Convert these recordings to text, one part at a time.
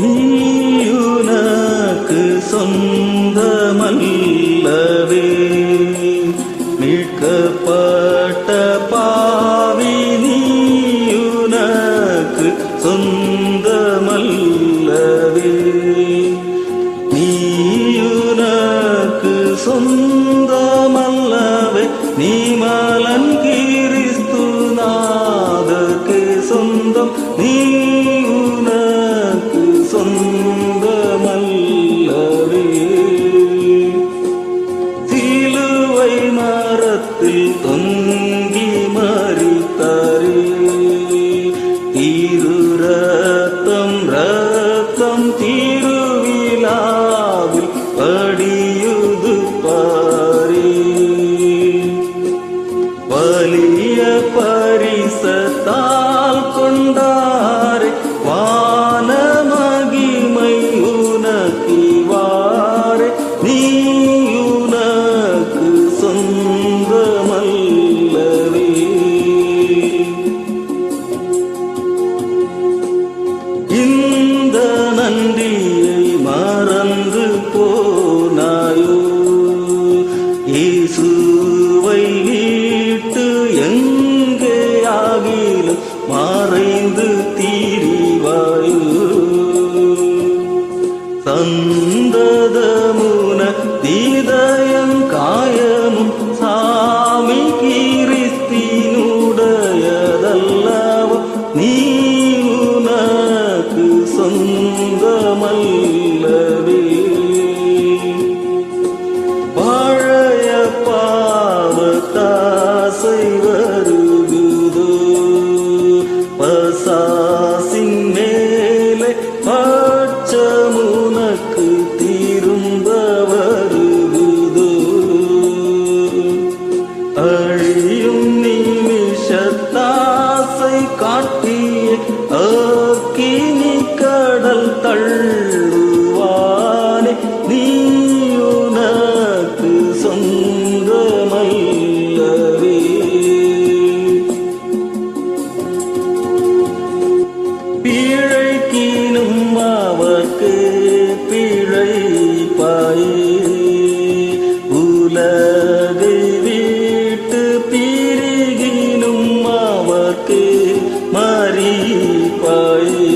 நீயுனக்கு சொந்தமல்லவே மீட்கப்பட்ட பாவி நீயுனக்கு சொந்தமல்லவே. நீயுனக்கு சொந்தமல்லவே நீ மலன் கிறிஸ்து நாதக்கு சொந்தம். நீ மரத்தில் தொங்கி மறித்தாரே. தீரு ரத்தம் ரத்தம் தீருவிழாவில் படியுது பாரே. வலிய பரிசத்தா நன்றியை மறந்து போனாயோ? இயேசுவை வீட்டு எங்கே ஆகிலும் மறைந்து தீரிவாயோ? சந்ததமுன தீதயம் காயமும் சொந்தமல்ல பிழைக்கினும் அவர்க்கு பிழை பாயே. உலகை விட்டு பிரிகினும் அவர்க்கு மாறி மறிப்பாயே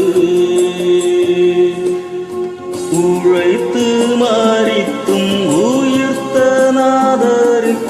உழைத்து மாறித்தும் உயிர்த்த நாதரின்